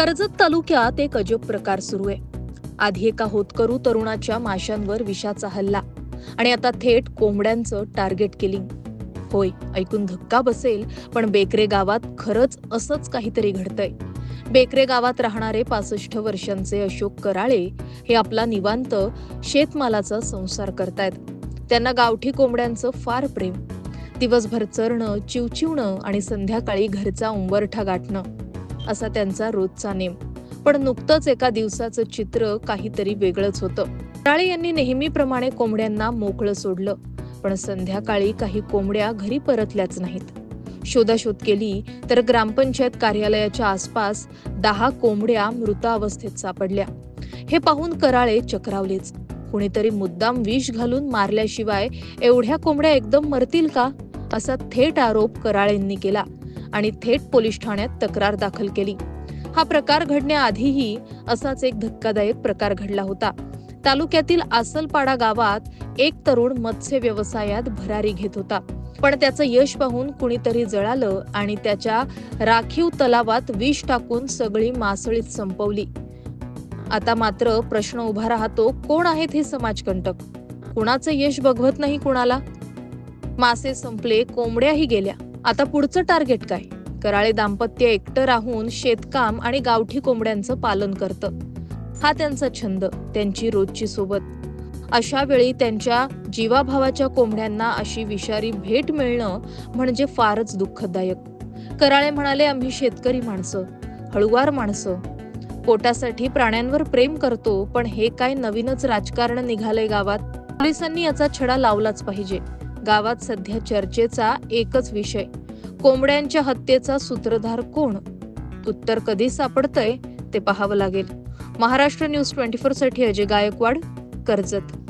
कर्जत तालुक्यात एक अजब प्रकार सुरू आहे. आधी एका होतकरू तरुणाच्या माशांवर विषाचा हल्ला आणि आता थेट कोंबड्यांचं टार्गेट किलिंग. होय ऐकून धक्का बसेल पण बेकरे गावात खरंच असंच काहीतरी घडतंय. बेकरे गावात राहणारे पासष्ट वर्षांचे अशोक कराळे हे आपला निवांत शेतमालाचा संसार करतायत. त्यांना गावठी कोंबड्यांचं फार प्रेम. दिवसभर चरणं चिवचिवणं आणि संध्याकाळी घरचा उंबरठा गाठणं. असा त्यांचा रोजचा नेम. पण नुकतंच एका दिवसाचं चित्र काहीतरी वेगळंच होतं. राळे यांनी नेहमीप्रमाणे कोंबड्यांना मोकळं सोडलं. पण संध्याकाळी काही कोंबड्या घरी परतल्याच नाहीत. शोधाशोध केली तर ग्रामपंचायत कार्यालयाच्या आसपास दहा कोंबड्या मृतावस्थेत सापडल्या. हे पाहून कराळे चक्रावलेच. कुणीतरी मुद्दाम विष घालून मारल्याशिवाय एवढ्या कोंबड्या एकदम मरतील का? असा थेट आरोप कराळेंनी केला. आणि थेट पोलीस ठाण्यात तक्रार दाखल केली. हा प्रकार घडण्याआधीही असाच एक धक्कादायक प्रकार घडला होता. तालुक्यातील आसलपाडा गावात एक तरुण मत्स्य व्यवसायात भरारी घेत होता. पण त्याचं यश पाहून कुणीतरी जळालं आणि त्याच्या राखीव तलावात विष टाकून सगळी मासळीत संपवली. आता मात्र प्रश्न उभा राहतो कोण आहेत हे समाजकंटक? कुणाचं यश बघवत नाही कुणाला? मासे संपले कोंबड्याही गेल्या. आता पुढचं टार्गेट काय? कराळे दाम्पत्य एकटं राहून शेतकाम आणि गावठी कोंबड्यांचं पालन करतं. हा त्यांचा छंद त्यांची रोजची सोबत. अशा वेळी त्यांच्या जीवाभावाच्या कोंबड्यांना अशी विषारी भेट मिळणं म्हणजे फारच दुःखदायक. कराळे म्हणाले आम्ही शेतकरी माणसं हळुवार माणसं. पोटासाठी प्राण्यांवर प्रेम करतो पण हे काय नवीनच राजकारण निघालंय गावात? पोलिसांनी याचा छडा लावलाच पाहिजे. गावात सध्या चर्चेचा एकच विषय. कोंबड्यांच्या हत्येचा सूत्रधार कोण? उत्तर कधी सापडतंय ते पाहावं लागेल. महाराष्ट्र न्यूज ट्वेंटी फोरसाठी अजय गायकवाड कर्जत.